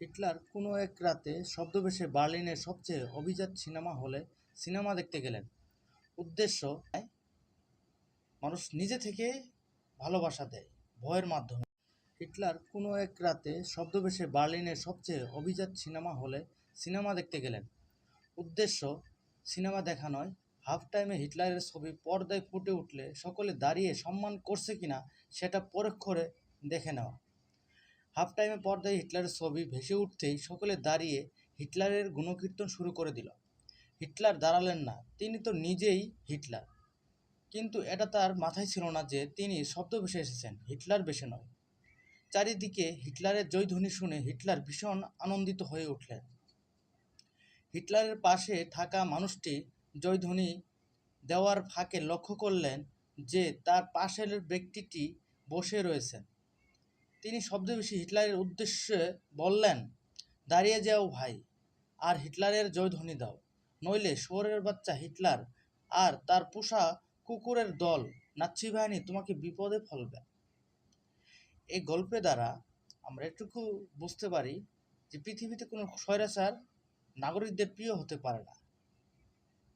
Hitler কোনো এক রাতে শব্দবেশে বার্লিনের সবচেয়ে অভিজাত সিনেমা হলে সিনেমা দেখতে গেলেন। উদ্দেশ্য, মানুষ নিজে থেকে ভালোবাসা দেয়, ভয়ের মাধ্যমে। হিটলার কোনো এক রাতে শব্দবেশে বার্লিনের সবচেয়ে অভিজাত সিনেমা হলে সিনেমা দেখতে গেলেন। উদ্দেশ্য, সিনেমা দেখা নয়। হাফ টাইমে হিটলারের ছবি পর্দায় ফুটে উঠলে সকলে দাঁড়িয়ে সম্মান করছে কিনা সেটা পরখ করে দেখে নেওয়া। হাফ টাইমে পর্দায় হিটলারের ছবি ভেসে উঠতেই সকলে দাঁড়িয়ে হিটলারের গুণকীর্তন শুরু করে দিল। হিটলার দাঁড়ালেন না, তিনি তো নিজেই হিটলার। কিন্তু এটা তার মাথায় ছিল না যে তিনি শব্দবেশে এসেছেন, হিটলার বেশে নয়। চারিদিকে হিটলারের জয়ধ্বনি শুনে হিটলার ভীষণ আনন্দিত হয়ে উঠলেন। হিটলারের পাশে থাকা মানুষটি জয়ধ্বনি দেওয়ার ফাঁকে লক্ষ্য করলেন যে তার পাশের ব্যক্তিটি বসে রয়েছেন। তিনি সবচেয়ে শব্দবেশী হিটলারের উদ্দেশ্যে বললেন, দাঁড়িয়ে যাও ভাই, আর হিটলারের জয়ধ্বনি দাও। নইলে শোরের বাচ্চা হিটলার আর তার পোষা কুকুরের দল নাৎসি বাহিনী তোমাকে বিপদে ফলবে। এই গল্পে দ্বারা আমরা এটুকু বুঝতে পারি যে পৃথিবীতে কোনো স্বৈরাচার নাগরিকদের প্রিয় হতে পারে না।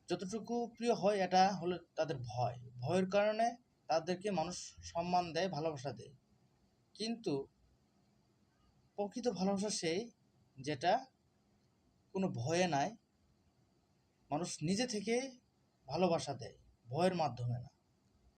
যতটুকু প্রিয় হয়, এটা হলো তাদের ভয়। ভয়ের কারণে তাদেরকে মানুষ সম্মান দেয়, ভালোবাসা দেয়। কিন্তু প্রকৃত ভালোবাসা সেই যেটা কোনো ভয়ে নাই। মানুষ নিজে থেকে ভালোবাসা দেয়, ভয়ের মাধ্যমে না।